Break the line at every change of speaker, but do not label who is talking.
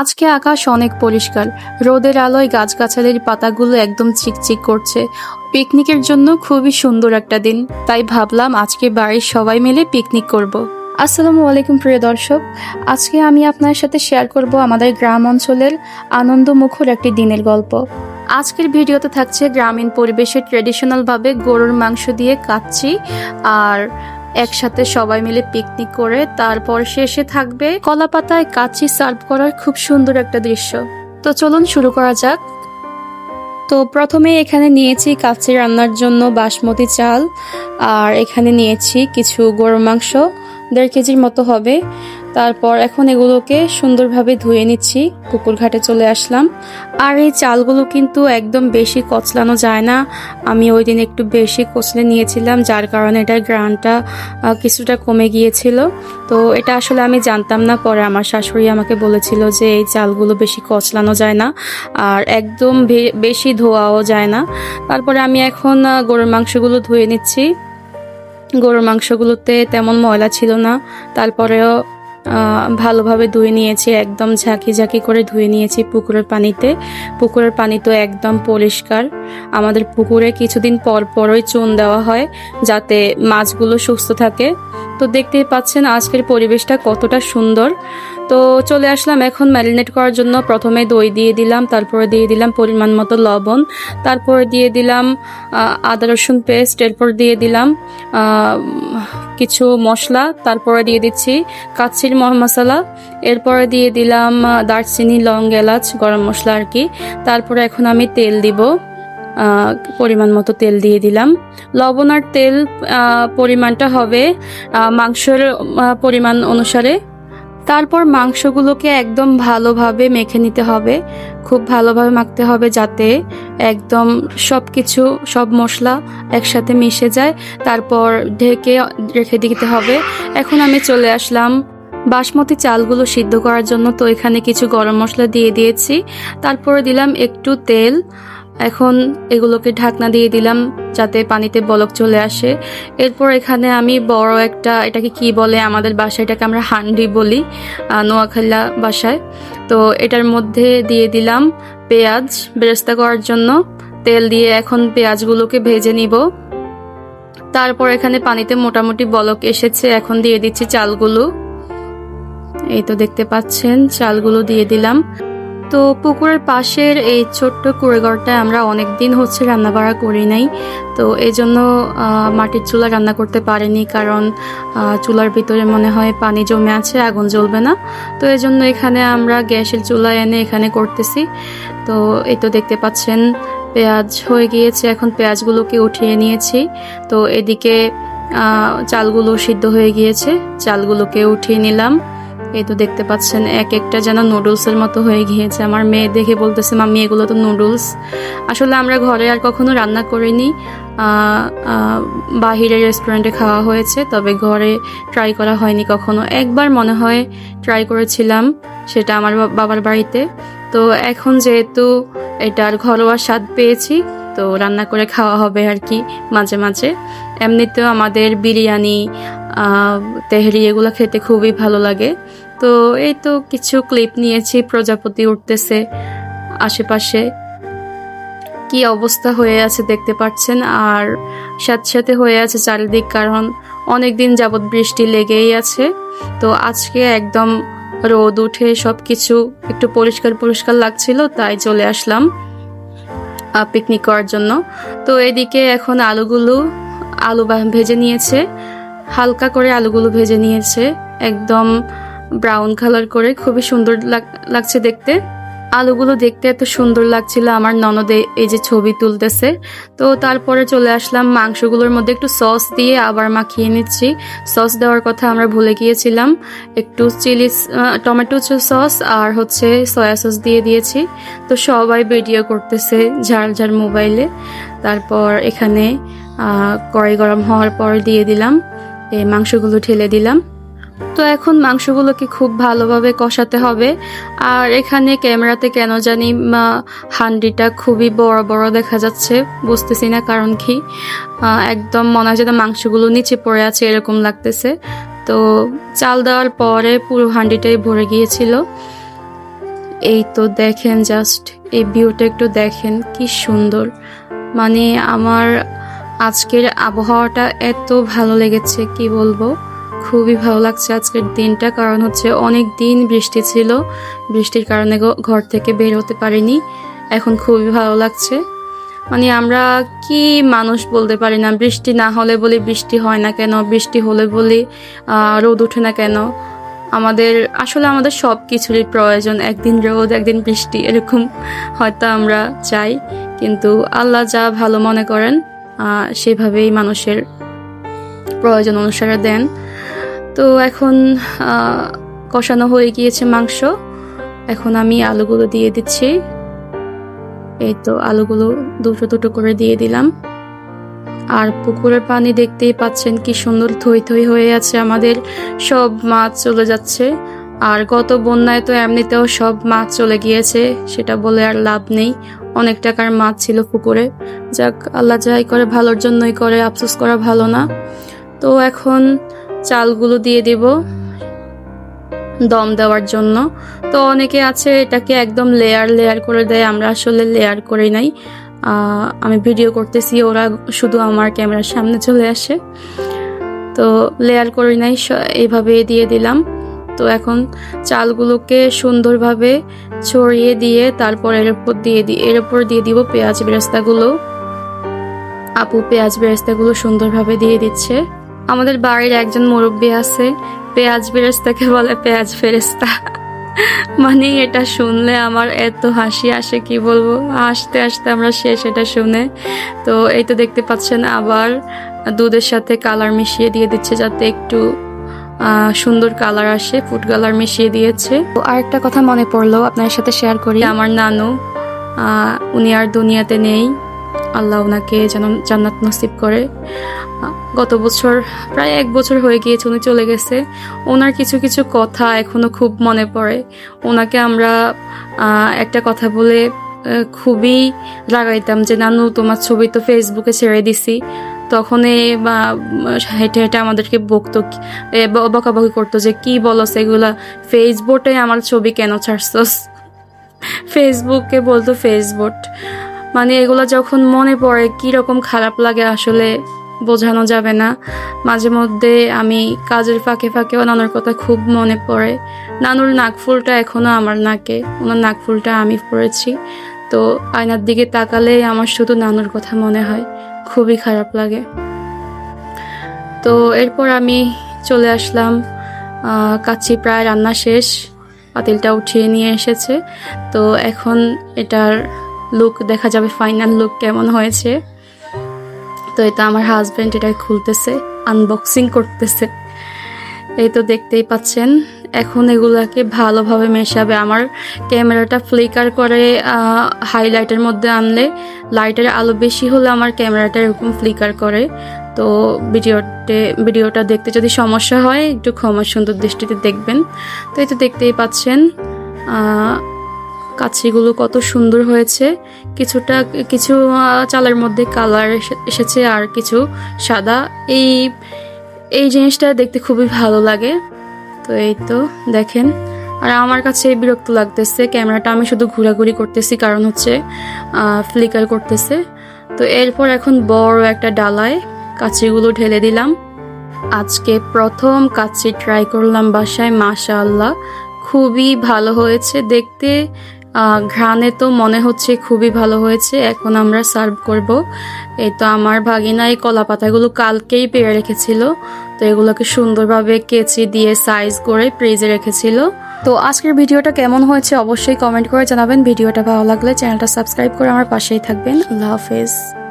আজকে আকাশ অনেক পরিষ্কার। রোদের আলোয় গাছগাছালির পাতাগুলো একদম চিকচিক করছে। পিকনিকের জন্য খুবই সুন্দর একটা দিন। তাই ভাবলাম আজকে বাড়ির সবাই মিলে পিকনিক করব। আসসালামু আলাইকুম প্রিয় দর্শক। আজকে আমি আপনার সাথে শেয়ার করব আমাদের গ্রাম অঞ্চলের আনন্দমুখর একটি দিনের গল্প। আজকের ভিডিওতে থাকছে গ্রামীণ পরিবেশে ট্রেডিশনালভাবে গরুর মাংস দিয়ে কাচ্ছি আর একসাথে সবাই মিলে পিকনিক করে তারপর শেষে থাকবে কলাপাতায় কাচি সার্ভ করার খুব সুন্দর একটা দৃশ্য। তো চলুন শুরু করা যাক। তো প্রথমে এখানে নিয়েছি কাচ্চি রান্নার জন্য বাসমতি চাল, আর এখানে নিয়েছি কিছু গরুর মাংস, দেড় কেজির মতো হবে। তারপর এখন এগুলোকে সুন্দরভাবে ধুয়ে নিচ্ছি। পুকুর ঘাটে চলে আসলাম। আর এই চালগুলো কিন্তু একদম বেশি কচলানো যায় না। আমি ওই দিন একটু বেশি কচলে নিয়েছিলাম, যার কারণে এটার গ্রানটা কিছুটা কমে গিয়েছিল। তো এটা আসলে আমি জানতাম না। পরে আমার শাশুড়ি আমাকে বলেছিল যে এই চালগুলো বেশি কচলানো যায় না আর একদম বেশি ধোয়াও যায় না। তারপরে আমি এখন গরুর মাংসগুলো ধুয়ে নিচ্ছি। গরুর মাংসগুলোতে তেমন ময়লা ছিল না। তারপরেও ভালোভাবে ধুয়ে নিয়েছি, একদম ঝাঁকি ঝাঁকি করে ধুয়ে নিয়েছি পুকুরের পানিতে। পুকুরের পানি তো একদম পরিষ্কার। আমাদের পুকুরে কিছুদিন পর পরই চুন দেওয়া হয় যাতে মাছগুলো সুস্থ থাকে। তো দেখতেই পাচ্ছেন আজকের পরিবেশটা কতটা সুন্দর। তো চলে আসলাম এখন ম্যারিনেট করার জন্য। প্রথমে দই দিয়ে দিলাম, তারপরে দিয়ে দিলাম পরিমাণ মতো লবণ, তারপরে দিয়ে দিলাম আদা রসুন পেস্ট এরপর দিয়ে দিলাম কিছু মশলা, তারপরে দিয়ে দিচ্ছি কাচ্ছির মশলা, এরপরে দিয়ে দিলাম দারচিনি, লং এলাচ, গরম মশলা আর কি। তারপরে এখন আমি তেল দিব পরিমাণ মতো তেল দিয়ে দিলাম। লবণ আর তেল পরিমাণটা হবে মাংসের পরিমাণ অনুসারে তারপর মাংসগুলোকে একদম ভালোভাবে মেখে নিতে হবে, খুব ভালোভাবে মাখতে হবে যাতে একদম সব কিছু সব মশলা একসাথে মিশে যায়। তারপর ঢেকে, রেখে দিতে হবে। এখন আমি চলে আসলাম বাসমতি চালগুলো সিদ্ধ করার জন্য। তো এখানে কিছু গরম মশলা দিয়ে দিয়েছি। তারপরে দিলাম একটু তেল। এখন এগুলোকে ঢাকনা দিয়ে দিলাম যাতে পানিতে বলক চলে আসে। এরপর এখানে আমি বড় একটা, এটাকে কি বলে, আমাদের বাসায় এটাকে আমরা হান্ডি বলি নোয়াখালী বাসায়। তো এটার মধ্যে দিয়ে দিলাম পেঁয়াজ, বেরেস্তা করার জন্য। তেল দিয়ে এখন পেঁয়াজগুলোকে ভেজে নিব। তারপর এখানে পানিতে মোটামুটি বলক এসেছে, এখন দিয়ে দিচ্ছি চালগুলো। এই তো দেখতে পাচ্ছেন, চালগুলো দিয়ে দিলাম। তো পুকুরের পাশের এই ছোট্ট কুড়েঘরটায় আমরা অনেক দিন হচ্ছে রান্না বাড়া করি নাই। তো এই জন্য মাটির চুলা রান্না করতে পারিনি কারণ চুলার ভিতরে মনে হয় পানি জমে আছে, আগুন জ্বলবে না। তো এই জন্য এখানে আমরা গ্যাসের চুলা এনে এখানে করতেছি। তো এই তো দেখতে পাচ্ছেন, পেঁয়াজ হয়ে গিয়েছে, এখন পেঁয়াজগুলোকে উঠিয়ে নিয়েছি। তো এদিকে চালগুলো সিদ্ধ হয়ে গিয়েছে, চালগুলোকে উঠিয়ে নিলাম। এই তো দেখতে পাচ্ছেন, এক একটা যেন নুডলসের মতো হয়ে গিয়েছে। আমার মেয়ে দেখে বলতেছে, মাম্মি, এগুলো তো নুডলস। আসলে আমরা ঘরে আর কখনো রান্না করিনি। বাহিরে রেস্টুরেন্টে খাওয়া হয়েছে, তবে ঘরে ট্রাই করা হয়নি কখনো। একবার মনে হয় ট্রাই করেছিলাম, সেটা আমার বাবার বাড়িতে। তো এখন যেহেতু এটার ঘরোয়া স্বাদ পেয়েছি, তো রান্না করে খাওয়া হবে আর কি মাঝে মাঝে। এমনিতেও আমাদের বিরিয়ানি তেহরি এগুলো খেতে খুবই ভালো লাগে। তো এই তো কিছু ক্লিপ নিয়েছি, প্রজাপতি উঠতেছে আশেপাশে। কি অবস্থা হয়ে আছে দেখতে পাচ্ছেন? আর সাথে সাথে হয়ে আছে চারিদিক, কারণ অনেক দিন যাবৎ বৃষ্টি লেগেই আছে। তো আজকে একদম রোদ উঠে সব কিছু একটু পরিষ্কার পরিষ্কার লাগছিল, তাই চলে আসলাম পিকনিক করার জন্য। তো এদিকে এখন আলুগুলো, আলু ভেজে নিয়েছে, হালকা করে আলুগুলো ভেজে নিয়েছে, একদম ব্রাউন কালার করে খুবই সুন্দর লাগ- লাগছে দেখতে। আলুগুলো দেখতে এত সুন্দর লাগছিল আমার ননদে এই যে ছবি তুলতেছে। তো তারপরে চলে আসলাম মাংসগুলোর মধ্যে একটু সস দিয়ে আবার মাখিয়ে নিচ্ছি। সস দেওয়ার কথা আমরা ভুলে গিয়েছিলাম। একটু চিলি টমেটো সস আর হচ্ছে সয়া সস দিয়ে দিয়েছি। তো সবাই ভিডিও করতেছে ঝাড় ঝাড় মোবাইলে। তারপর এখানে কড়াই গরম হওয়ার পর দিয়ে দিলাম। এই মাংসগুলো ঠেলে দিলাম। তো এখন মাংসগুলোকে খুব ভালোভাবে কষাতে হবে। আর এখানে ক্যামেরাতে কেন জানি হান্ডিটা খুবই বড় বড় দেখা যাচ্ছে, বুঝতেছি না কারণ কি। একদম মনে হয় যেন মাংসগুলো নিচে পড়ে আছে এরকম লাগতেছে। তো চাল দেওয়ার পরে পুরো হান্ডিটাই ভরে গিয়েছিল। এই তো দেখেন জাস্ট এই ভিউটা একটু দেখেন, কি সুন্দর। মানে আমার আজকের আবহাওয়াটা এত ভালো লেগেছে, কি বলব? খুবই ভালো লাগছে আজকের দিনটা, কারণ হচ্ছে অনেক দিন বৃষ্টি ছিল। বৃষ্টির কারণে ঘর থেকে বের হতে পারিনি। এখন খুবই ভালো লাগছে। মানে আমরা কি মানুষ বলতে পারি না, বৃষ্টি না হলে বলি বৃষ্টি হয় না কেন, বৃষ্টি হলে বলি রোদ ওঠে না কেন। আমাদের, আসলে আমাদের সব কিছুরই প্রয়োজন, একদিন রোদ, একদিন বৃষ্টি, এরকম হয়তো আমরা চাই। কিন্তু আল্লাহ যা ভালো মনে করেন সেভাবেই মানুষের প্রয়োজন অনুসারে দেন। তো এখন কষানো হয়ে গিয়েছে মাংস। এখন আমি আলুগুলো দিয়ে দিচ্ছি। এই তো আলুগুলো দুটো দুটো করে দিয়ে দিলাম। আর পুকুরের পানি দেখতেই পাচ্ছেন কি সুন্দর থই থই হয়ে আছে আমাদের। সব মাছ চলে যাচ্ছে। আর গত বন্যায় তো এমনিতেও সব মাছ চলে গিয়েছে, সেটা বলে আর লাভ নেই। অনেক টাকার মাছ ছিল পুকুরে। যাক, আল্লাহ যাই করে, ভালোর জন্যই করে, আফসোস করা ভালো না। তো এখন চালগুলো দিয়ে দিব। দম দেওয়ার জন্য। তো অনেকে আছে, এটাকে একদম লেয়ার লেয়ার করে দেয়। আমরা আসলে লেয়ার করে নাই। আমি ভিডিও করতেছি, ওরা শুধু আমার ক্যামেরার সামনে চলে আসে। তো লেয়ার করে নাই এইভাবে দিয়ে দিলাম। তো এখন চালগুলোকে সুন্দরভাবে ছড়িয়ে দিয়ে তারপর এর উপর দিয়ে দিই এর উপর দিয়ে দিব পেঁয়াজ বেরেস্তাগুলো। আপু পেঁয়াজ বেরেস্তাগুলো সুন্দরভাবে দিয়ে দিচ্ছে। আমাদের বাড়ির একজন মুরব্বী আছে, পেঁয়াজ বেরেস্তাকে বলে পেঁয়াজ ফেরেস্তা মানে এটা শুনলে আমার এত হাসি আসে, কি বলব? হাসতে হাসতে আমরা শেষ এটা শুনে। তো এই তো দেখতে পাচ্ছেন, আবার দুধের সাথে কালার মিশিয়ে দিয়ে দিচ্ছে যাতে একটু সুন্দর কালার আসে, ফুড কালার মিশিয়ে দিয়েছে। তো আরেকটা কথা মনে পড়ল আপনার সাথে শেয়ার করি। আমার নানু উনি আর দুনিয়াতে নেই। আল্লাহ ওনাকে যেন জান্নাত নসিব করে। গত বছর, প্রায় এক বছর হয়ে গিয়েছে উনি চলে গেছে। ওনার কিছু কিছু কথা এখনও খুব মনে পড়ে। ওনাকে আমরা একটা কথা বলে খুবই লাগাইতাম যে, নানু, তোমার ছবি তো ফেসবুকে ছেড়ে দিছি। তখন এ বা, হেঁটে হেঁটে আমাদেরকে বকতো বকাবকি করতো যে, কি বলো সেগুলা ফেসবুকে আমার ছবি কেন ছাড়ছস? ফেসবুকে বলতো ফেসবুক মানে এগুলো যখন মনে পড়ে, কি রকম খারাপ লাগে আসলে বোঝানো যাবে না। মাঝে মধ্যে আমি কাজের ফাঁকে ফাঁকেও নানুর কথা খুব মনে পড়ে। নানুর নাকফুলটা এখনও আমার নাকে, ওনার নাকফুলটা আমি পড়েছি। তো আয়নার দিকে তাকালে আমার শুধু নানুর কথা মনে হয়, খুবই খারাপ লাগে। তো এরপর আমি চলে আসলাম কাচ্চি প্রায় রান্না শেষ, পাতিলটা উঠিয়ে নিয়ে এসেছে। তো এখন এটার লুক দেখা যাবে ফাইনাল লুক কেমন হয়েছে। তো এটা আমার হাজব্যান্ড এটা খুলতেছে আনবক্সিং করতেছে। এই তো দেখতেই পাচ্ছেন, এখন এগুলাকে ভালোভাবে মেশাবে। আমার ক্যামেরাটা ফ্লিকার করে হাইলাইটের মধ্যে আনলে লাইটের আলো বেশি হলে আমার ক্যামেরাটা এরকম ফ্লিকার করে। তো ভিডিওতে, ভিডিওটা দেখতে যদি সমস্যা হয়, একটু ক্ষমা সুন্দর দৃষ্টিতে দেখবেন। তো এই তো দেখতেই পাচ্ছেন কাছিগুলো কত সুন্দর হয়েছে। কিছুটা, কিছু চালের মধ্যে কালার এসেছে আর কিছু সাদা। এই এই জিনিসটা দেখতে খুবই ভালো লাগে। তো এই তো, দেখেন। আর আমার কাছে বিরক্ত লাগতেছে, ক্যামেরাটা আমি শুধু ঘোরাঘুরি করতেছি, কারণ হচ্ছে ফ্লিকার করতেছে। তো এরপর এখন বড় একটা ডালায় কাচিগুলো ঢেলে দিলাম। আজকে প্রথম কাচ্চি ট্রাই করলাম বাসায় মাশা আল্লাহ খুবই ভালো হয়েছে, দেখতে ঘ্রাণে তো মনে হচ্ছে খুবই ভালো হয়েছে, এখন আমরা সার্ভ করব। এই তো আমার ভাগিনা এই কলা পাতাগুলো কালকেই পেয়ে রেখেছিল, তো এগুলোকে সুন্দরভাবে কেচি দিয়ে সাইজ করে ফ্রিজে রেখেছিল। তো আজকের ভিডিওটা কেমন হয়েছে অবশ্যই কমেন্ট করে জানাবেন, ভিডিওটা ভালো লাগলে চ্যানেলটা সাবস্ক্রাইব করে আমার পাশেই থাকবেন। আল্লাহ হাফেজ।